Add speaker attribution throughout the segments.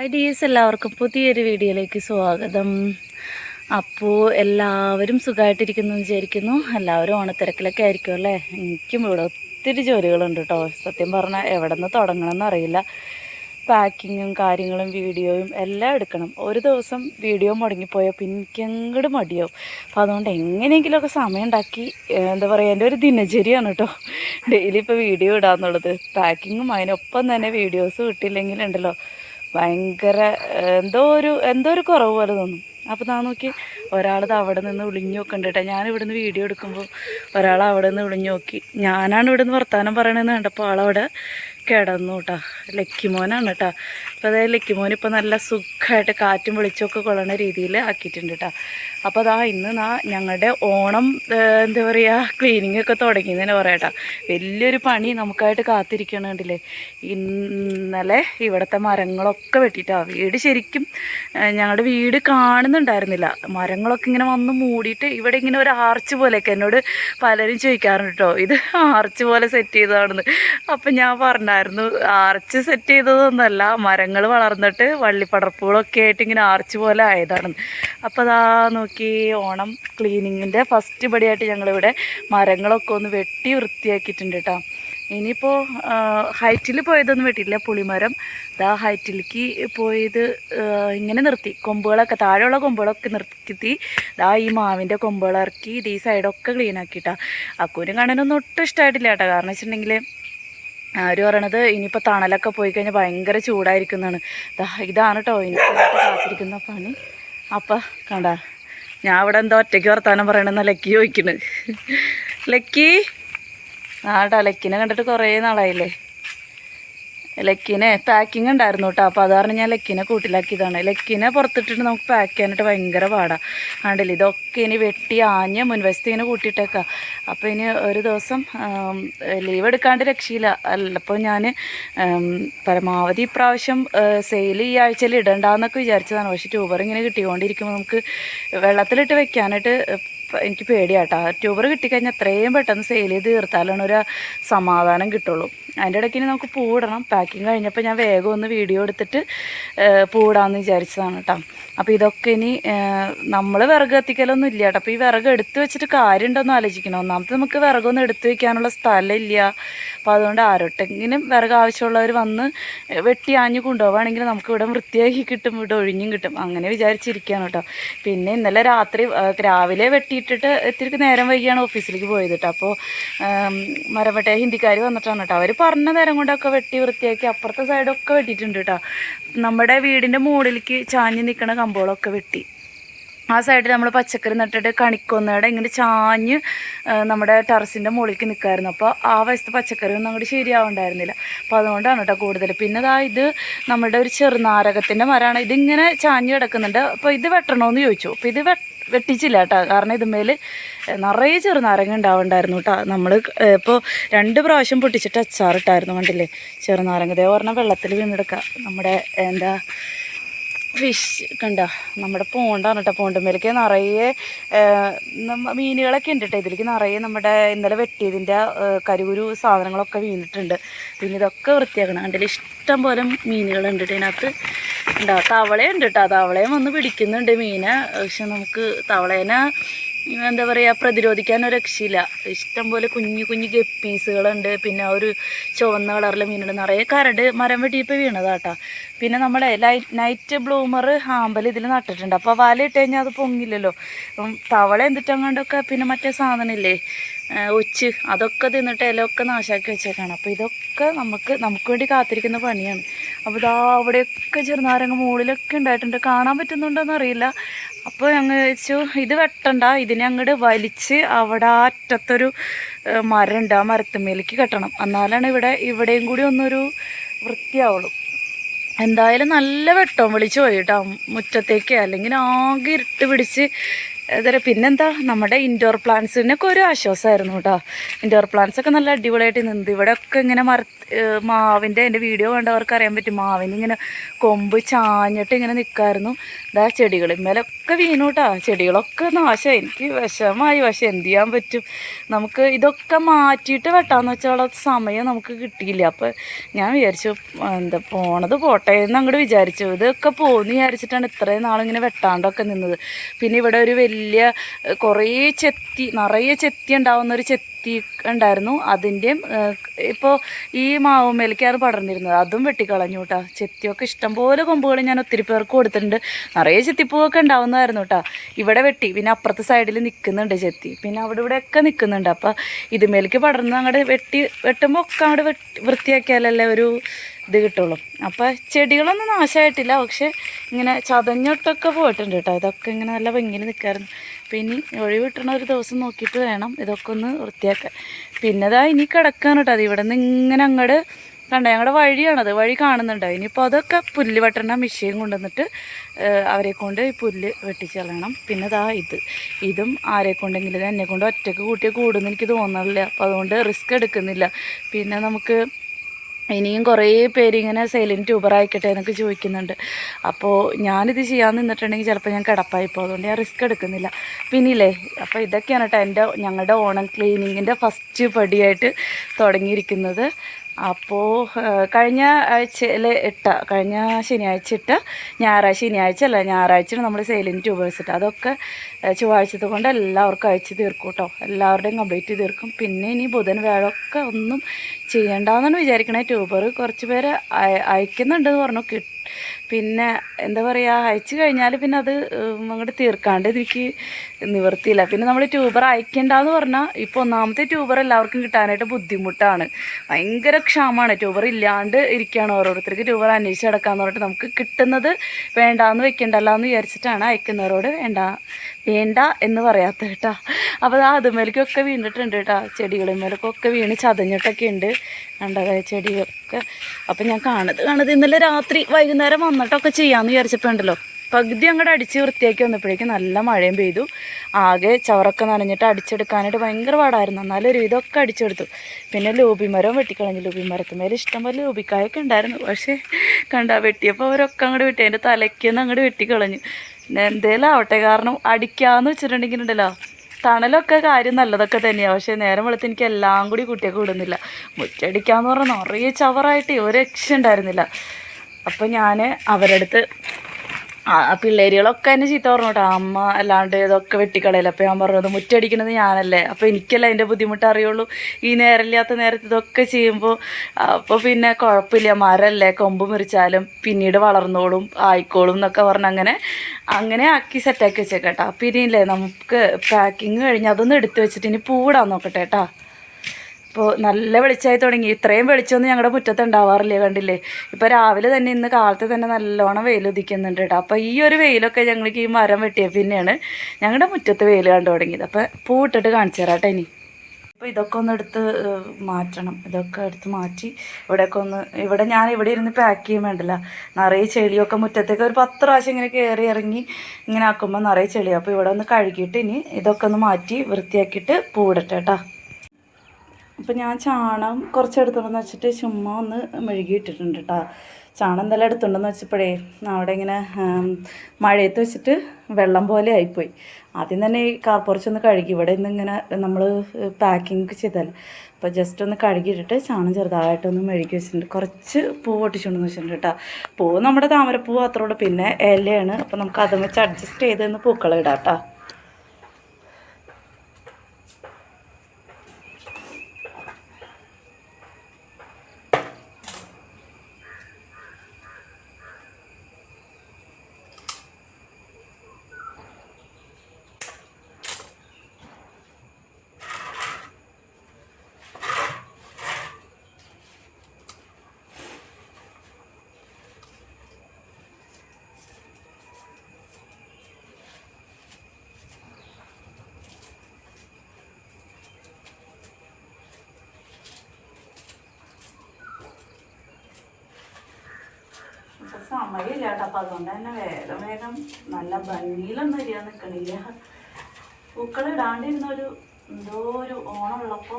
Speaker 1: Hi dears എല്ലാവർക്കും പുതിയൊരു വീഡിയോയിലേക്ക് സ്വാഗതം. അപ്പോൾ എല്ലാവരും സുഖമായിട്ടിരിക്കുന്നു എന്ന് വിചാരിക്കുന്നു. എല്ലാവരും ഓണത്തിരക്കിലൊക്കെ ആയിരിക്കും അല്ലേ? എനിക്കും ഇവിടെ ഒത്തിരി ജോലികളുണ്ട് കേട്ടോ. സത്യം പറഞ്ഞാൽ എവിടെ നിന്ന് തുടങ്ങണമെന്ന് അറിയില്ല. പാക്കിങ്ങും കാര്യങ്ങളും വീഡിയോയും എല്ലാം എടുക്കണം. ഒരു ദിവസം വീഡിയോ മുടങ്ങിപ്പോയാൽ പിന്നെ എനിക്ക് അങ്ങോട്ട് മടിയാവും. അപ്പോൾ അതുകൊണ്ട് എങ്ങനെയെങ്കിലുമൊക്കെ സമയം ഉണ്ടാക്കി എന്താ പറയുക എന്റെ ഒരു ദിനചര്യയാണ് കേട്ടോ. ഡെയിലി ഇപ്പോൾ വീഡിയോ ഇടാന്നുള്ളത്. പാക്കിങ്ങും അതിനൊപ്പം തന്നെ വീഡിയോസ് വിട്ടില്ലെങ്കിലുണ്ടല്ലോ ഭയങ്കര എന്തോ ഒരു എന്തോ ഒരു കുറവ് പോലെ തോന്നും. അപ്പോൾ ഞാൻ നോക്കി ഒരാളത് അവിടെ നിന്ന് വിളിഞ്ഞു നോക്കണ്ട കേട്ടോ ഞാൻ ഇവിടെ വീഡിയോ എടുക്കുമ്പോൾ ഒരാൾ അവിടെ നിന്ന് വിളിഞ്ഞു നോക്കി. ഞാനാണ് ഇവിടെ നിന്ന് വർത്തമാനം കണ്ടപ്പോൾ ആളവിടെ കിടന്നു കേട്ടോ ലക്കിമോനാണ് കേട്ടോ അപ്പോൾ അതായത് നല്ല സുഖമായിട്ട് കാറ്റും വെളിച്ചമൊക്കെ കൊള്ളണ രീതിയിൽ ആക്കിയിട്ടുണ്ട് കേട്ടോ അപ്പോൾ അതാ ഇന്ന് നാ ഞങ്ങളുടെ ഓണം എന്താ പറയുക ക്ലീനിങ് ഒക്കെ തുടങ്ങിയെന്ന് പറയാം വലിയൊരു പണി നമുക്കായിട്ട് കാത്തിരിക്കണുണ്ടല്ലേ ഇന്നലെ ഇവിടുത്തെ മരങ്ങളൊക്കെ വെട്ടിയിട്ടാണ് വീട് ശരിക്കും ഞങ്ങളുടെ വീട് കാണുന്നുണ്ടായിരുന്നില്ല. മരങ്ങളൊക്കെ ഇങ്ങനെ വന്ന് മൂടിയിട്ട് ഇവിടെ ഇങ്ങനെ ഒരു ആർച്ച് പോലെയൊക്കെ എന്നോട് പലരും ചോദിക്കാറുണ്ട് കേട്ടോ ഇത് ആർച്ച് പോലെ സെറ്റ് ചെയ്തതാണെന്ന്. അപ്പം ഞാൻ പറഞ്ഞായിരുന്നു ആർച്ച് സെറ്റ് ചെയ്തതൊന്നുമല്ല മരങ്ങൾ വളർന്നിട്ട് വള്ളിപ്പടർപ്പുകളൊക്കെ ആയിട്ട് ഇങ്ങനെ ആർച്ച് പോലെ ആയതാണ്. അപ്പോൾ അതാ നോക്കി ഓണം ക്ലീനിങ്ങിന്റെ ഫസ്റ്റ് പടിയായിട്ട് ഞങ്ങളിവിടെ മരങ്ങളൊക്കെ ഒന്ന് വെട്ടി വൃത്തിയാക്കിയിട്ടുണ്ട് കേട്ടോ. ഇനിയിപ്പോൾ ഹൈറ്റിൽ പോയതൊന്നും വെട്ടിയില്ല പുളിമരം ദാ ഹൈറ്റിലേക്ക് പോയത് ഇങ്ങനെ നിർത്തി. കൊമ്പുകളൊക്കെ താഴെയുള്ള കൊമ്പുകളൊക്കെ നിർത്തി. ദാ ഈ മാവിന്റെ കൊമ്പുകൾ ഇറക്കി ഇത് ഈ സൈഡൊക്കെ ക്ലീൻ ആക്കിയിട്ടാ. അക്കൂരും കാണാനൊന്നും ഒട്ടും ഇഷ്ടമായിട്ടില്ല കേട്ടോ. കാരണം വെച്ചിട്ടുണ്ടെങ്കിൽ അവർ പറയണത്? ഇനിയിപ്പോൾ തണലൊക്കെ പോയി കഴിഞ്ഞാൽ ഭയങ്കര ചൂടായിരിക്കുന്നതാണ്. ഇതാണ് കേട്ടോ എനിക്ക് കാത്തിരിക്കുന്ന പണി. അപ്പം കണ്ട ഞാൻ ഇവിടെ എന്തോ ഒറ്റയ്ക്ക് വർത്താനം പറയണമെന്ന ലക്കി ചോദിക്കണ്. ലക്കി? ആടാ ലക്കിനെ കണ്ടിട്ട് കുറേ നാളായില്ലേ? ലക്കിനെ പാക്കിംഗ് ഉണ്ടായിരുന്നു കേട്ടോ അപ്പോൾ അത് കാരണം ഞാൻ ലക്കിനെ കൂട്ടിലാക്കിയതാണ്. ലക്കിനെ പുറത്തിട്ടിട്ട് നമുക്ക് പാക്ക് ചെയ്യാനായിട്ട് ഭയങ്കര പാടാണ് ആണ്ടല്ലേ ഇതൊക്കെ ഇനി വെട്ടി ആഞ്ഞ് മുൻവശത്ത് ഇങ്ങനെ കൂട്ടിയിട്ടേക്കാം. അപ്പോൾ ഇനി ഒരു ദിവസം ലീവ് എടുക്കാണ്ട് രക്ഷയില്ല. അല്ലപ്പോൾ ഞാൻ പരമാവധി ഇപ്രാവശ്യം സെയിൽ ഈ ആഴ്ചയിൽ ഇടണ്ടെന്നൊക്കെ വിചാരിച്ചതാണ്. പക്ഷേ ട്യൂബർ ഇങ്ങനെ കിട്ടിക്കൊണ്ടിരിക്കുമ്പോൾ നമുക്ക് വെള്ളത്തിലിട്ട് വെക്കാനായിട്ട് എനിക്ക് പേടിയാട്ടോ. ട്യൂബർ കിട്ടിക്കഴിഞ്ഞാൽ എത്രയും പെട്ടെന്ന് സെയിൽ ചെയ്ത് തീർത്താലാണ് ഒരു സമാധാനം കിട്ടുള്ളൂ. അതിന്റെ ഇടയ്ക്ക് ഇനി നമുക്ക് പൂടണം പാക്കിങ് കഴിഞ്ഞപ്പോൾ ഞാൻ വേഗം ഒന്ന് വീഡിയോ എടുത്തിട്ട് പൂടാമെന്ന് വിചാരിച്ചതാണ് കേട്ടോ അപ്പോൾ ഇതൊക്കെ ഇനി നമ്മൾ വിറക് കത്തിക്കലൊന്നും ഇല്ല കേട്ടോ അപ്പോൾ ഈ വിറക് എടുത്ത് വെച്ചിട്ട് കാര്യമുണ്ടോയെന്ന് ആലോചിക്കണം. ഒന്നാമത്തെ നമുക്ക് വിറകൊന്നും എടുത്ത് വെക്കാനുള്ള ഇല്ല. അപ്പോൾ അതുകൊണ്ട് ആരോട്ടെങ്കിലും വിറക് ആവശ്യമുള്ളവർ വന്ന് വെട്ടി ആഞ്ഞ് കൊണ്ടുപോവുകയാണെങ്കിൽ നമുക്ക് ഇവിടെ വൃത്തിയാക്കി കിട്ടും ഇവിടെ ഒഴിഞ്ഞും കിട്ടും. അങ്ങനെ വിചാരിച്ചിരിക്കുകയാണ് കേട്ടോ പിന്നെ ഇന്നലെ രാത്രി രാവിലെ രാവിലെ വെട്ടിയിട്ടിട്ട് ഇത്തിരി നേരം വൈകിയാണ് ഓഫീസിലേക്ക് പോയത് കേട്ടോ അപ്പോൾ മരവട്ടെ ഹിന്ദിക്കാർ വന്നിട്ടാണ് കേട്ടോ അവർ പറഞ്ഞ നേരം കൊണ്ടൊക്കെ വെട്ടി വൃത്തിയാക്കി അപ്പുറത്തെ സൈഡൊക്കെ വെട്ടിയിട്ടുണ്ട് കേട്ടോ നമ്മുടെ വീടിന്റെ മുകളിലേക്ക് ചാഞ്ഞ് നിൽക്കുന്ന കമ്പോളൊക്കെ വെട്ടി. ആ സൈഡിൽ നമ്മൾ പച്ചക്കറി നട്ടിട്ട് കണിക്കൊന്നയുടെ ഇങ്ങനെ ചാഞ്ഞ് നമ്മുടെ ടെറസിന്റെ മുകളിലേക്ക് നിൽക്കായിരുന്നു അപ്പോൾ ആ വശത്തെ പച്ചക്കറി ഒന്നും അങ്ങോട്ട് ശരിയാവുണ്ടായിരുന്നില്ല. അപ്പോൾ അതുകൊണ്ടാണ് കേട്ടോ കൂടുതൽ പിന്നെ ദാ ഇത് നമ്മുടെ ഒരു ചെറുനാരകത്തിന്റെ മരമാണ് ഇതിങ്ങനെ ചാഞ്ഞ് കിടക്കുന്നുണ്ട്. അപ്പോൾ ഇത് വെട്ടണമെന്ന് ചോദിച്ചു. അപ്പോൾ ഇത് വെട്ട് വെട്ടിച്ചില്ല കേട്ടോ. കാരണം ഇതുമേൽ നിറയെ ചെറു നാരങ്ങ ഉണ്ടാവുണ്ടായിരുന്നു കേട്ടോ. നമ്മൾ ഇപ്പോൾ രണ്ട് പ്രാവശ്യം പൊട്ടിച്ചിട്ട് അച്ചാറിട്ടായിരുന്നു കണ്ടില്ലേ? ചെറുനാരങ്ങ ഇതേ പറഞ്ഞാൽ വെള്ളത്തിൽ വീണെടുക്കുക നമ്മുടെ എന്താ ഫിഷ് കണ്ട? നമ്മുടെ പോണ്ടാണ് കേട്ടോ പോണ്ടുമ്മേലേക്ക് നിറയെ മീനുകളൊക്കെ ഉണ്ട് കേട്ടോ ഇതിലേക്ക്. നിറയെ നമ്മുടെ ഇന്നലെ വെട്ടിയതിന്റെ ഏഹ്, കരുകുരു സാധനങ്ങളൊക്കെ വീണിട്ടുണ്ട്. പിന്നെ ഇതൊക്കെ വൃത്തിയാക്കണം. കണ്ടില്ല? ഇഷ്ടം പോലെ മീനുകളുണ്ട് കേട്ടോ ഇതിനകത്ത്. ഉണ്ടാവും തവളയുണ്ട് കേട്ടോ തവളയും വന്ന് പിടിക്കുന്നുണ്ട് മീനെ. പക്ഷെ നമുക്ക് തവളേനെ എന്താ പറയുക പ്രതിരോധിക്കാൻ ഒരു രക്ഷയില്ല. ഇഷ്ടം പോലെ കുഞ്ഞു കുഞ്ഞു ഗപ്പീസുകളുണ്ട് പിന്നെ ഒരു ചുവന്ന കളറിലെ മീനുണ്ട്. നിറയെ കരട് മരം വെട്ടിയിപ്പോൾ വീണതാട്ടാ. പിന്നെ നമ്മുടെ ലൈറ്റ് നൈറ്റ് ബ്ലൂമർ ഹാമ്പൽ ഇതിൽ നട്ടിട്ടുണ്ട്. അപ്പോൾ വല ഇട്ട് കഴിഞ്ഞാൽ അത് പൊങ്ങില്ലല്ലോ. തവള എന്തിട്ടങ്ങാണ്ടൊക്കെ പിന്നെ മറ്റേ സാധനമില്ലേ? ഒച്ച് അതൊക്കെ തിന്നിട്ട് ഇലയൊക്കെ നാശാക്കി വെച്ചേക്കാണ്. അപ്പോൾ ഇതൊക്കെ നമുക്ക് നമുക്ക് വേണ്ടി കാത്തിരിക്കുന്ന പണിയാണ്. അപ്പോൾ ഇതാ അവിടെയൊക്കെ ചെറുനാരങ്ങ മുകളിലൊക്കെ ഉണ്ടായിട്ടുണ്ട്. കാണാൻ പറ്റുന്നുണ്ടോയെന്ന് അറിയില്ല. അപ്പോൾ ഞങ്ങൾ വെച്ചു ഇത് വെട്ടണ്ട. ഇതിനെ അങ്ങോട്ട് വലിച്ച് അവിടെ ആ അറ്റത്തൊരു മരമുണ്ട് ആ മരത്തുമേലേക്ക് കെട്ടണം. എന്നാലാണ് ഇവിടെ ഇവിടെയും കൂടി ഒന്നൊരു വൃത്തിയാവുള്ളൂ. എന്തായാലും നല്ല വെട്ടം വിളിച്ചു പോയി കേട്ടോ. മുറ്റത്തേക്ക് അല്ലെങ്കിൽ ആകെ ഇരുട്ട് പിടിച്ച് പറയുക പിന്നെന്താ? നമ്മുടെ ഇൻഡോർ പ്ലാന്റ്സിനൊക്കെ ഒരു ആശ്വാസമായിരുന്നു കേട്ടോ ഇൻഡോർ പ്ലാന്റ്സ് ഒക്കെ നല്ല അടിപൊളിയായിട്ട് നിന്ന്. ഇവിടെ ഒക്കെ ഇങ്ങനെ ഏഹ്, മാവിന്റെ എന്റെ വീഡിയോ കണ്ടവർക്ക് അറിയാൻ പറ്റും. മാവിന് ഇങ്ങനെ കൊമ്പ് ചാഞ്ഞിട്ട് ഇങ്ങനെ നിൽക്കായിരുന്നു ഇതാ ചെടികൾ വീണു കേട്ടോ ചെടികളൊക്കെ നാശം എനിക്ക് വിഷമായി. പക്ഷെ എന്ത് ചെയ്യാൻ പറ്റും? നമുക്ക് ഇതൊക്കെ മാറ്റിയിട്ട് വെട്ടാന്ന് വെച്ചാൽ സമയം നമുക്ക് കിട്ടിയില്ല. അപ്പോൾ ഞാൻ വിചാരിച്ചു എന്താ പോണത് പോട്ടെ എന്ന് അങ്ങോട്ട് വിചാരിച്ചു. ഇതൊക്കെ പോകുന്നു വിചാരിച്ചിട്ടാണ് ഇത്രയും നാളിങ്ങനെ വെട്ടാണ്ടൊക്കെ നിന്നത്. പിന്നെ ഇവിടെ ഒരു വലിയ കുറേ ചെത്തി നിറയെ ചെത്തി ഉണ്ടാവുന്ന ഒരു ചെത്തി ഉണ്ടായിരുന്നു അതിന്റെയും ഇപ്പോൾ ഈ മാവുമേലേക്കാണ് പടർന്നിരുന്നത്. അതും വെട്ടിക്കളഞ്ഞു കേട്ടോ. ചെത്തിയൊക്കെ ഇഷ്ടംപോലെ കൊമ്പുകൾ ഞാൻ ഒത്തിരി പേർക്ക് കൊടുത്തിട്ടുണ്ട്. നിറയെ ചെത്തിപ്പൂവൊക്കെ ഉണ്ടാവുന്നതായിരുന്നു കേട്ടോ. ഇവിടെ വെട്ടി പിന്നെ അപ്പുറത്തെ സൈഡിൽ നിൽക്കുന്നുണ്ട് ചെത്തി. പിന്നെ അവിടെ ഇവിടെയൊക്കെ നിൽക്കുന്നുണ്ട്. അപ്പോൾ ഇതുമേലേക്ക് പടർന്ന് അങ്ങോട്ട് വെട്ടി വെട്ടുമ്പോൾ ഒക്കെ അങ്ങോട്ട് വെട്ടി വൃത്തിയാക്കിയാലല്ലേ ഒരു ഇത് കിട്ടുള്ളൂ. അപ്പോൾ ചെടികളൊന്നും നാശമായിട്ടില്ല. പക്ഷേ ഇങ്ങനെ ചതഞ്ഞൊട്ടൊക്കെ പോയിട്ടുണ്ട് കേട്ടോ. ഇതൊക്കെ ഇങ്ങനെ നല്ല ഭംഗിയിൽ പിന്നെ ഒഴിവ് കിട്ടണ ഒരു ദിവസം നോക്കിയിട്ട് വേണം ഇതൊക്കെ ഒന്ന് വൃത്തിയാക്കാൻ. പിന്നെ അതാ ഇനി കിടക്കാൻ കേട്ടോ അത്. ഇവിടെ നിന്ന് ഇങ്ങനെ അങ്ങോട്ട് കണ്ട ഞങ്ങളുടെ വഴിയാണത്. വഴി കാണുന്നുണ്ടോ. ഇനിയിപ്പോൾ അതൊക്കെ പുല്ല് വെട്ടണ മെഷീൻ കൊണ്ടുവന്നിട്ട് അവരെ കൊണ്ട് ഈ പുല്ല് വെട്ടിച്ചെല്ലണം പിന്നെ ദാ ഇത്. ഇതും ആരെ കൊണ്ടെങ്കിലും എന്നെ കൊണ്ട് ഒറ്റയ്ക്ക് കൂട്ടിയ കൂടുമെന്ന് എനിക്ക് തോന്നണില്ല. അപ്പോൾ അതുകൊണ്ട് റിസ്ക് എടുക്കുന്നില്ല. പിന്നെ നമുക്ക് ഇനിയും കുറേ പേര് ഇങ്ങനെ സൈലന്റ് ട്യൂബർ ആയിക്കട്ടെ എന്നൊക്കെ ചോദിക്കുന്നുണ്ട്. അപ്പോൾ ഞാനിത് ചെയ്യാൻ നിന്നിട്ടുണ്ടെങ്കിൽ ചിലപ്പോൾ ഞാൻ കിടപ്പായി പോകും. അതുകൊണ്ട് ഞാൻ റിസ്ക് എടുക്കുന്നില്ല. പിന്നില്ലേ അപ്പോൾ ഇതൊക്കെയാണ് കേട്ടോ എന്റെ ഞങ്ങളുടെ ഓണം ക്ലീനിങ്ങിന്റെ ഫസ്റ്റ് പടിയായിട്ട് തുടങ്ങിയിരിക്കുന്നത്. അപ്പോൾ കഴിഞ്ഞ ആഴ്ചയിൽ ഇട്ട കഴിഞ്ഞ ശനിയാഴ്ച ഇട്ട ഞായറാഴ്ച ശനിയാഴ്ച അല്ല ഞായറാഴ്ചയാണ് നമ്മൾ സെയിലിന് ട്യൂബേഴ്സ് ഇട്ട. അതൊക്കെ ചൊവ്വാഴ്ചത്തെ കൊണ്ട് എല്ലാവർക്കും അയച്ച് തീർക്കും കേട്ടോ എല്ലാവരുടെയും കംപ്ലീറ്റ് തീർക്കും. പിന്നെ ഇനി ബുധൻ വ്യാഴമൊക്കെ ഒന്നും ചെയ്യണ്ടെന്നാണ് വിചാരിക്കണേ. ട്യൂബർ കുറച്ച് പേര് അയക്കുന്നുണ്ട് പറഞ്ഞു. പിന്നെ എന്താ പറയുക അയച്ചു കഴിഞ്ഞാൽ പിന്നെ അത് അങ്ങോട്ട് തീർക്കാണ്ട് എനിക്ക് നിവർത്തിയില്ല. പിന്നെ നമ്മൾ ട്യൂബർ അയക്കണ്ടെന്ന് പറഞ്ഞാൽ ഇപ്പോൾ ഒന്നാമത്തെ ട്യൂബർ എല്ലാവർക്കും കിട്ടാനായിട്ട് ബുദ്ധിമുട്ടാണ്. ഭയങ്കര ക്ഷാമമാണ് ട്യൂബർ ഇല്ലാണ്ട് ഇരിക്കുകയാണ് ഓരോരുത്തർക്ക് ട്യൂബർ അന്വേഷിച്ച് നടക്കാന്ന് പറഞ്ഞിട്ട് നമുക്ക് കിട്ടുന്നത് വേണ്ടാന്ന് വെക്കണ്ടല്ലോ എന്ന് വിചാരിച്ചിട്ടാണ് അയക്കുന്നവരോട് വേണ്ട വേണ്ട എന്ന് പറയാത്ത കേട്ടോ. അപ്പോൾ ആ അതുമേലേക്കൊക്കെ വീണിട്ടുണ്ട് കേട്ടോ. ചെടികളിന്മേലൊക്കെ വീണ് ചതഞ്ഞിട്ടൊക്കെ ഉണ്ട്. കണ്ടത് ചെടികളൊക്കെ. അപ്പം ഞാൻ കാണത് കാണത് ഇന്നലെ രാത്രി വൈകുന്നേരം വന്നിട്ടൊക്കെ ചെയ്യാമെന്ന് വിചാരിച്ചപ്പോണ്ടല്ലോ പകുതി അങ്ങോട്ട് അടിച്ച് വൃത്തിയാക്കി വന്നപ്പോഴേക്കും നല്ല മഴയും പെയ്തു. ആകെ ചവറൊക്കെ നനഞ്ഞിട്ട് അടിച്ചെടുക്കാനായിട്ട് ഭയങ്കര പാടായിരുന്നു. എന്നാലും ഒരു ഇതൊക്കെ അടിച്ചെടുത്തു. പിന്നെ ലൂബി മരം വെട്ടിക്കളഞ്ഞു. ലൂബി മരത്തുമേൽ ഇഷ്ടം പോലെ ലൂബിക്കായൊക്കെ ഉണ്ടായിരുന്നു. പക്ഷേ കണ്ട വെട്ടിയപ്പോൾ അവരൊക്കെ അങ്ങോട്ട് വെട്ടി. അതിന്റെ തലയ്ക്കൊന്ന് അങ്ങോട്ട് വെട്ടിക്കളഞ്ഞു. എന്തേലും ആവട്ടെ കാരണം അടിക്കാന്ന് വെച്ചിട്ടുണ്ടെങ്കിൽ ഉണ്ടല്ലോ തണലൊക്കെ കാര്യം നല്ലതൊക്കെ തന്നെയാണ് പക്ഷേ നേരം വെളുത്ത് എനിക്ക് എല്ലാം കൂടി കുട്ടിയൊക്കെ വിടുന്നില്ല. മുറ്റടിക്കാന്ന് പറഞ്ഞാൽ നിറയെ ചവറായിട്ട് ഒരു രക്ഷ ഉണ്ടായിരുന്നില്ല അപ്പം ഞാൻ അവരടുത്ത് പിള്ളേരുകളൊക്കെ എന്നെ ചീത്ത പറഞ്ഞു കേട്ടോ അമ്മ അല്ലാണ്ട് ഇതൊക്കെ വെട്ടിക്കളയില്ല അപ്പോൾ ഞാൻ പറഞ്ഞത് മുറ്റടിക്കണത് ഞാനല്ലേ. അപ്പോൾ എനിക്കല്ല അതിന്റെ ബുദ്ധിമുട്ട് അറിയുള്ളൂ. ഈ നേരമില്ലാത്ത നേരത്ത് ഇതൊക്കെ ചെയ്യുമ്പോൾ അപ്പോൾ പിന്നെ കുഴപ്പമില്ല. മരമല്ലേ കൊമ്പ് മുറിച്ചാലും പിന്നീട് വളർന്നോളും ആയിക്കോളും എന്നൊക്കെ പറഞ്ഞ് അങ്ങനെ അങ്ങനെ ആക്കി സെറ്റാക്കി വെച്ചേക്കേട്ടാ പിന്നെ ഇല്ലേ നമുക്ക് പാക്കിങ് കഴിഞ്ഞ് അതൊന്ന് എടുത്ത് വെച്ചിട്ട് ഇനി പൂവിടാൻ നോക്കട്ടെ കേട്ടാ ഇപ്പോൾ നല്ല വെളിച്ചമായി തുടങ്ങി. ഇത്രയും വെളിച്ചമൊന്നും ഞങ്ങളുടെ മുറ്റത്ത് ഉണ്ടാവാറില്ല കണ്ടില്ലേ? ഇപ്പോൾ രാവിലെ തന്നെ ഇന്ന് കാലത്ത് തന്നെ നല്ലോണം വെയിൽ ഉദിക്കുന്നുണ്ട് കേട്ടോ അപ്പോൾ ഈ ഒരു വെയിലൊക്കെ ഞങ്ങൾക്ക് ഈ മരം വെട്ടിയ പിന്നെയാണ് ഞങ്ങളുടെ മുറ്റത്ത് വെയിൽ കണ്ടു തുടങ്ങിയത്. അപ്പോൾ പൂട്ടിട്ട് കാണിച്ചു തരാം ഇനി. അപ്പോൾ ഇതൊക്കെ ഒന്ന് എടുത്ത് മാറ്റണം. ഇതൊക്കെ എടുത്ത് മാറ്റി ഇവിടെയൊക്കെ ഒന്ന് ഇവിടെ ഞാൻ ഇവിടെ ഇരുന്ന് പാക്ക് ചെയ്യാൻ വേണ്ടില്ല. നിറയെ ചെളിയൊക്കെ മുറ്റത്തേക്ക് ഒരു പത്ത് പ്രാവശ്യം ഇങ്ങനെ കയറി ഇറങ്ങി ഇങ്ങനെ ആക്കുമ്പോൾ നിറയെ ചെളി അപ്പോൾ ഇവിടെ ഒന്ന് കഴുകിയിട്ട് ഇനി ഇതൊക്കെ ഒന്ന് മാറ്റി വൃത്തിയാക്കിയിട്ട് പൂവിടട്ടെ കേട്ടോ അപ്പം ഞാൻ ചാണം കുറച്ച് എടുത്തുണ്ടെന്ന് വെച്ചിട്ട് ചുമ്മാ ഒന്ന് മെഴുകിയിട്ടിട്ടുണ്ട് കേട്ടോ ചാണം എന്തെല്ലാം എടുത്തുണ്ടെന്ന് വെച്ചപ്പോഴേ അവിടെ ഇങ്ങനെ മഴയത്ത് വെച്ചിട്ട് വെള്ളം പോലെ ആയിപ്പോയി. ആദ്യം തന്നെ ഈ കാർപ്പുറച്ചൊന്ന് കഴുകി. ഇവിടെ നിന്ന് ഇങ്ങനെ നമ്മൾ പാക്കിങ് ചെയ്താൽ അപ്പോൾ ജസ്റ്റ് ഒന്ന് കഴുകിയിട്ടിട്ട് ചാണം ചെറുതായിട്ടൊന്ന് മെഴുകി വെച്ചിട്ടുണ്ട്. കുറച്ച് പൂ പൊട്ടിച്ചുണ്ടെന്ന് വെച്ചിട്ടുണ്ട് കേട്ടോ പൂ നമ്മുടെ താമരപ്പൂ മാത്രമേ ഉള്ളൂ. പിന്നെ ഇലയാണ്. അപ്പോൾ നമുക്ക് അതും വെച്ച് അഡ്ജസ്റ്റ് ചെയ്തൊന്ന് പൂക്കളം ഇടാം കേട്ടോ ഇപ്പൊ സമയമില്ല കേട്ടോ അപ്പൊ അതുകൊണ്ട് തന്നെ വേഗം വേഗം നല്ല ഭംഗിയിലൊന്നും ഇരിയാൻ നിൽക്കണില്ല പൂക്കൾ ഇടാണ്ടിരുന്നൊരു എന്തോ ഒരു ഓണം ഉള്ളപ്പോ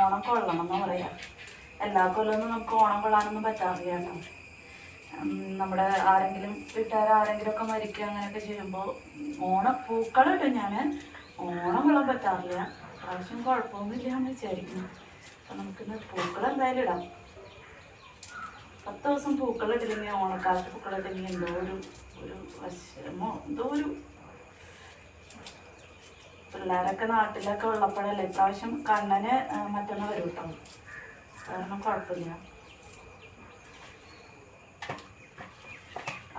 Speaker 1: ഓണം കൊള്ളണം എന്ന് പറയാം. എല്ലാ കൊല്ലമൊന്നും നമുക്ക് ഓണം കൊള്ളാനൊന്നും പറ്റാറില്ല നമ്മുടെ ആരെങ്കിലും വീട്ടുകാർ ആരെങ്കിലും ഒക്കെ മരിക്കുക അങ്ങനെയൊക്കെ ചെയ്യുമ്പോൾ ഓണം പൂക്കളിട്ട് ഞാൻ ഓണം കൊള്ളാൻ പറ്റാറില്ല. പ്രാവശ്യം കുഴപ്പമൊന്നുമില്ല എന്ന് വിചാരിക്കുന്നു. അപ്പം നമുക്കിന്ന് പൂക്കൾ എന്തായാലും ഇടാം. പത്ത് ദിവസം പൂക്കളിട്ടില്ലെങ്കിൽ ഓണക്കാലത്ത് പൂക്കളിട്ടില്ലെങ്കിൽ എന്തോ ഒരു ഒരു വിഷമോ എന്തോ ഒരു പിള്ളേരൊക്കെ നാട്ടിലൊക്കെ ഉള്ളപ്പോഴല്ലേ ഇപ്രാവശ്യം കണ്ണന് മറ്റൊന്ന് വരും കേട്ടോ കാരണം കുഴപ്പമില്ല.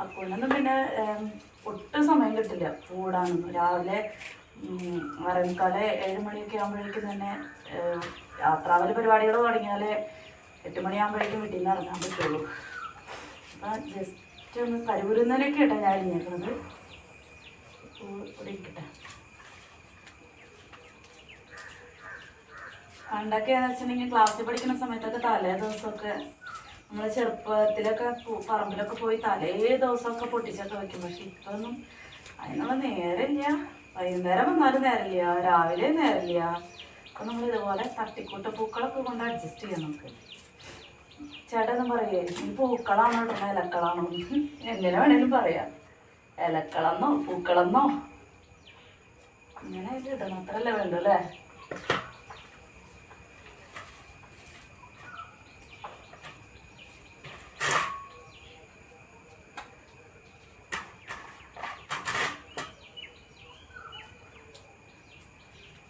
Speaker 1: അപ്പോഴൊന്നും പിന്നെ ഒട്ടും സമയം കിട്ടില്ല കൂടാനൊന്നും രാവിലെ ആറേമുക്കാൽ ഏഴ് മണിയൊക്കെ ആകുമ്പോഴേക്കും തന്നെ യാത്രാവലി പരിപാടികൾ തുടങ്ങിയാലേ എട്ട് മണിയാകുമ്പോഴേക്കും വീട്ടിൽ നിന്ന് ഇറങ്ങാൻ പറ്റുള്ളൂ. അപ്പം ജസ്റ്റ് ഒന്ന് പരിപുരുന്നതിനൊക്കെ ഇട്ടാ ഞാൻ ഇരിക്കുന്നത് ഇവിടെ ഇരിക്കട്ടെ. പണ്ടൊക്കെയാന്ന് വെച്ചിട്ടുണ്ടെങ്കിൽ ക്ലാസ്സിൽ പഠിക്കുന്ന സമയത്തൊക്കെ തലേ ദിവസമൊക്കെ നമ്മൾ ചെറുപ്പത്തിലൊക്കെ പറമ്പിലൊക്കെ പോയി തലേ ദിവസമൊക്കെ പൊട്ടിച്ചൊക്കെ വെക്കും പക്ഷെ ഇപ്പൊന്നും അതിനുള്ള നേരമില്ല. വൈകുന്നേരം വന്നാലും നേരമില്ല. രാവിലെ നേരമില്ല. അപ്പൊ നമ്മൾ ഇതുപോലെ തട്ടിക്കൂട്ട പൂക്കളൊക്കെ കൊണ്ട് അഡ്ജസ്റ്റ് ചെയ്യാം നമുക്ക്. ചേട്ടൻ പറയേ ഈ പൂക്കളാണോ ഇടുന്ന ഇലക്കളാണോ എങ്ങനെ വേണേലും പറയാം. ഇലക്കളെന്നോ പൂക്കളെന്നോ. അങ്ങനെ ഇടണം അത്രല്ലേ വേണ്ടു അല്ലേ?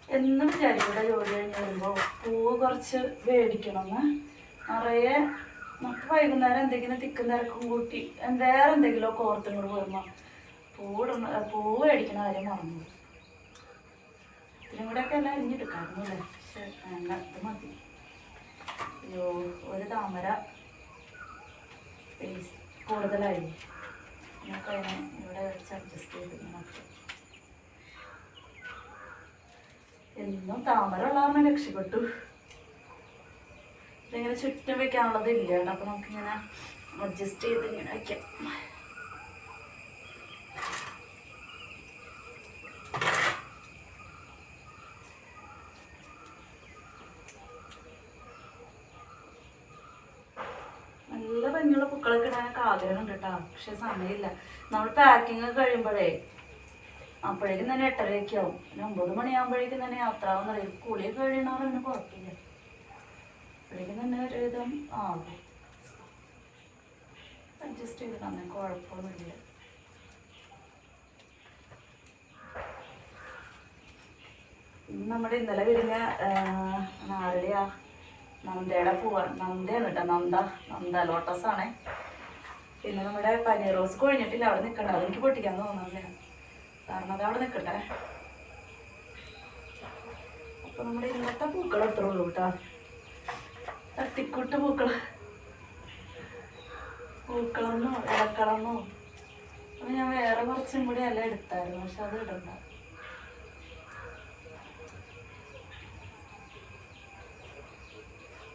Speaker 1: എന്നും വിചാരിക്കൂടെ ജോലി കഴിഞ്ഞ് വരുമ്പോൾ പൂവ് കുറച്ച് വേടിക്കണം നിറയെ വൈകുന്നേരം എന്തെങ്കിലും തിക്കും തിരക്കും കൂട്ടി വേറെ എന്തെങ്കിലും ഒക്കെ കൂടെ വരുമ്പോൾ പൂടുന്ന പൂവ് മേടിക്കണ കാര്യം മറന്നു ഇതിനും കൂടെയൊക്കെ എല്ലാം അരിഞ്ഞെടുക്കാറുണ്ട് പക്ഷെ വേണ്ട മതി. അയ്യോ ഒരു താമര കൂടുതലായി. നമുക്ക് ഇവിടെ വെച്ച് അഡ്ജസ്റ്റ് ചെയ്ത്. എന്നും താമര ഉള്ളതാണ് രക്ഷപ്പെട്ടു. ഇതിങ്ങനെ ചുറ്റും വെക്കാനുള്ളത് ഇല്ല കേട്ടോ അപ്പൊ നമുക്കിങ്ങനെ അഡ്ജസ്റ്റ് ചെയ്ത് ഇങ്ങനെ വെക്കാം. നല്ല ഭംഗിയുള്ള പൂക്കളൊക്കെ ഇടാനൊക്കെ ആഗ്രഹമുണ്ട് കേട്ടോ. പക്ഷെ സമയമില്ല. നമ്മൾ പാക്കിംഗ് ഒക്കെ കഴിയുമ്പോഴേ അപ്പോഴേക്കും തന്നെ എട്ടരയൊക്കെ ആവും. പിന്നെ ഒമ്പത് മണിയാകുമ്പോഴേക്കും തന്നെ യാത്ര കുളിയൊക്കെ കഴിയണവർ പിന്നെ കുഴപ്പമില്ല അപ്പോഴേക്കും തന്നെ ഒരു വിധം ആവും അഡ്ജസ്റ്റ് ചെയ്ത് തന്നെ കുഴപ്പമൊന്നുമില്ല. ഇന്ന് നമ്മുടെ ഇന്നലെ വിരിഞ്ഞ ആരുടെയാ? നന്ദയുടെ പൂവാ നന്ദയാണ് കേട്ടോ നന്ദ. നന്ദ ലോട്ടസ് ആണ്. പിന്നെ നമ്മുടെ പനീർ റോസ് കൊഴിഞ്ഞിട്ടില്ല അവിടെ നിൽക്കണ്ട അതെനിക്ക് പൊട്ടിക്കാൻ തോന്നുന്നില്ല. കാരണം അത് അവിടെ നിൽക്കട്ടെ അപ്പൊ നമ്മുടെ ഇന്നത്തെ പൂക്കൾ എത്ര ഉള്ളൂ കേട്ടോ. തട്ടിക്കൂട്ട് പൂക്കൾ പൂക്കളെന്നോ ഇലക്കളെന്നോ. അപ്പൊ ഞാൻ വേറെ കുറച്ചും കൂടി അല്ല എടുത്തായിരുന്നു പക്ഷെ അത് ഇടണ്ട.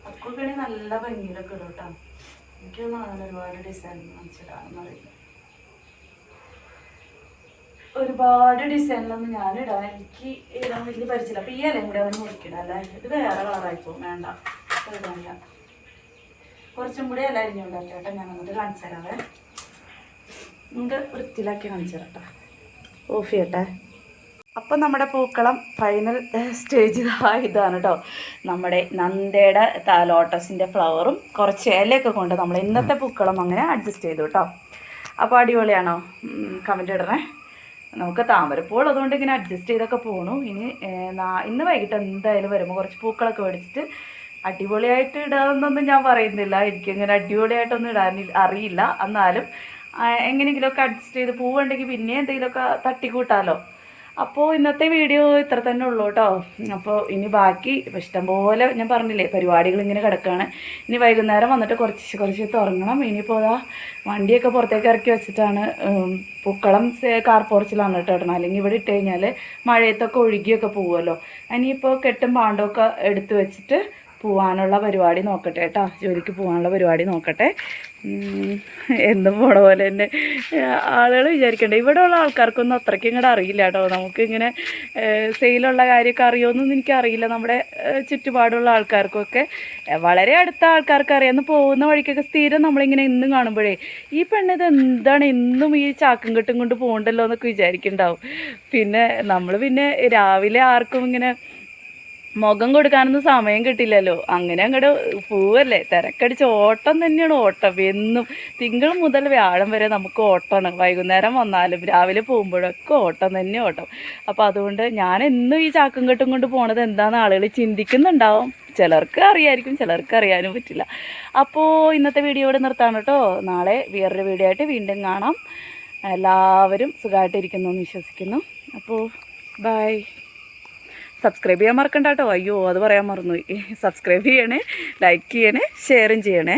Speaker 1: അക്കുക്കണി നല്ല ഭംഗിയിലൊക്കെ ഇടും കേട്ടോ. എനിക്കൊന്നും അങ്ങനെ ഒരുപാട് ഡിസൈൻ മനസ്സിലാണെന്ന് അറിയില്ല ഒരുപാട് ഡിസൈനിലൊന്നും ഞാൻ ഇടാൻ എനിക്ക് ഇടാൻ വലിയ പരിചയമില്ല. അപ്പൊ ഈ ഇലയും കൂടെ അവന് ഇത് വേറെ കളറായി പോകും വേണ്ട. ഇത് കുറച്ചും കൂടി ഇല അരിഞ്ഞുണ്ടാക്കി കേട്ടോ. ഞാൻ അങ്ങോട്ട് കാണിച്ചു തരാവേ. നമുക്ക് വൃത്തിയിലാക്കി കാണിച്ചു തരട്ടോ ഓഫ് ചെയ്യട്ടെ. അപ്പം നമ്മുടെ പൂക്കളം ഫൈനൽ സ്റ്റേജ് ഇതാണ് കേട്ടോ. നമ്മുടെ നന്ദയുടെ ലോട്ടസിന്റെ ഫ്ലവറും കുറച്ച് ഇലയൊക്കെ കൊണ്ട് നമ്മൾ ഇന്നത്തെ പൂക്കളം അങ്ങനെ അഡ്ജസ്റ്റ് ചെയ്തു കേട്ടോ. അപ്പോൾ അടിപൊളിയാണോ? കമന്റ് ഇടണേ. നമുക്ക് താമരപ്പൂ അതുകൊണ്ട് ഇങ്ങനെ അഡ്ജസ്റ്റ് ചെയ്തൊക്കെ പോണു. ഇനി ഇന്ന് വൈകിട്ട് എന്തായാലും വരുമ്പോൾ കുറച്ച് പൂക്കളൊക്കെ മേടിച്ചിട്ട് അടിപൊളിയായിട്ട് ഇടാമെന്നൊന്നും ഞാൻ പറയുന്നില്ല. എനിക്കങ്ങനെ അടിപൊളിയായിട്ടൊന്നും ഇടാൻ അറിയില്ല. എന്നാലും എങ്ങനെയെങ്കിലുമൊക്കെ അഡ്ജസ്റ്റ് ചെയ്ത് പോവുകയാണെങ്കിൽ പിന്നെ എന്തെങ്കിലുമൊക്കെ തട്ടിക്കൂട്ടാലോ. അപ്പോൾ ഇന്നത്തെ വീഡിയോ ഇത്ര തന്നെ ഉള്ളൂ കേട്ടോ. അപ്പോൾ ഇനി ബാക്കി ഇഷ്ടംപോലെ ഞാൻ പറഞ്ഞില്ലേ പരിപാടികൾ ഇങ്ങനെ കിടക്കുകയാണ് ഇനി വൈകുന്നേരം വന്നിട്ട് കുറച്ച് കുറച്ച് തുറങ്ങണം. ഇനിയിപ്പോൾ അതാ വണ്ടിയൊക്കെ പുറത്തേക്ക് ഇറക്കി വെച്ചിട്ടാണ് പൂക്കളം കാർ പോർച്ചിലാണ് കേട്ടോ ഇടണം അല്ലെങ്കിൽ ഇവിടെ ഇട്ട് കഴിഞ്ഞാൽ മഴയത്തൊക്കെ ഒഴുകിയൊക്കെ പോകുമല്ലോ ഇനിയിപ്പോൾ കെട്ടും പാണ്ടൊക്കെ എടുത്ത് വെച്ചിട്ട് പോവാനുള്ള പരിപാടി നോക്കട്ടെ കേട്ടോ. ജോലിക്ക് പോകാനുള്ള പരിപാടി നോക്കട്ടെ. എന്തും പോണ പോലെ തന്നെ ആളുകൾ വിചാരിക്കണ്ടേ ഇവിടെ ഉള്ള ആൾക്കാർക്കൊന്നും അത്രയ്ക്കും ഇങ്ങോട്ട് അറിയില്ല കേട്ടോ. നമുക്കിങ്ങനെ സെയിലുള്ള കാര്യമൊക്കെ അറിയുമെന്നൊന്നും എനിക്കറിയില്ല. നമ്മുടെ ചുറ്റുപാടുള്ള ആൾക്കാർക്കൊക്കെ വളരെ അടുത്ത ആൾക്കാർക്ക് അറിയാം. ഒന്ന് പോകുന്ന വഴിക്കൊക്കെ സ്ഥിരം നമ്മളിങ്ങനെ എന്നും കാണുമ്പോഴേ ഈ പെണ്ണിത് എന്താണ്? എന്നും ഈ ചാക്കും കെട്ടും കൊണ്ട് പോകണ്ടല്ലോ എന്നൊക്കെ വിചാരിക്കുന്നുണ്ടാവും. പിന്നെ നമ്മൾ പിന്നെ രാവിലെ ആർക്കും ഇങ്ങനെ മുഖം കൊടുക്കാനൊന്നും സമയം കിട്ടില്ലല്ലോ. അങ്ങനെ അങ്ങോട്ട് പോവല്ലേ. തിരക്കടിച്ച് ഓട്ടം തന്നെയാണ് ഓട്ടം. എന്നും തിങ്കൾ മുതൽ വ്യാഴം വരെ നമുക്ക് ഓട്ടമാണ്. വൈകുന്നേരം വന്നാലും രാവിലെ പോകുമ്പോഴൊക്കെ ഓട്ടം തന്നെ ഓട്ടം. അപ്പോൾ അതുകൊണ്ട് ഞാൻ എന്നും ഈ ചാക്കും കെട്ടും കൊണ്ട് പോണത് എന്താണെന്ന് ആളുകൾ ചിന്തിക്കുന്നുണ്ടാവും. ചിലർക്ക് അറിയായിരിക്കും ചിലർക്ക് അറിയാനും പറ്റില്ല. അപ്പോൾ ഇന്നത്തെ വീഡിയോ ഇവിടെ നിർത്താണ് കേട്ടോ. നാളെ വേറൊരു വീഡിയോ ആയിട്ട് വീണ്ടും കാണാം. എല്ലാവരും സുഖമായിട്ടിരിക്കുന്നു എന്ന് വിശ്വസിക്കുന്നു. അപ്പോൾ ബൈ സബ്സ്ക്രൈബ് ചെയ്യാൻ മറക്കണ്ട കേട്ടോ. അയ്യോ അത് പറയാൻ മറന്നു സബ്സ്ക്രൈബ് ചെയ്യണേ ലൈക്ക് ചെയ്യണേ ഷെയറും ചെയ്യണേ.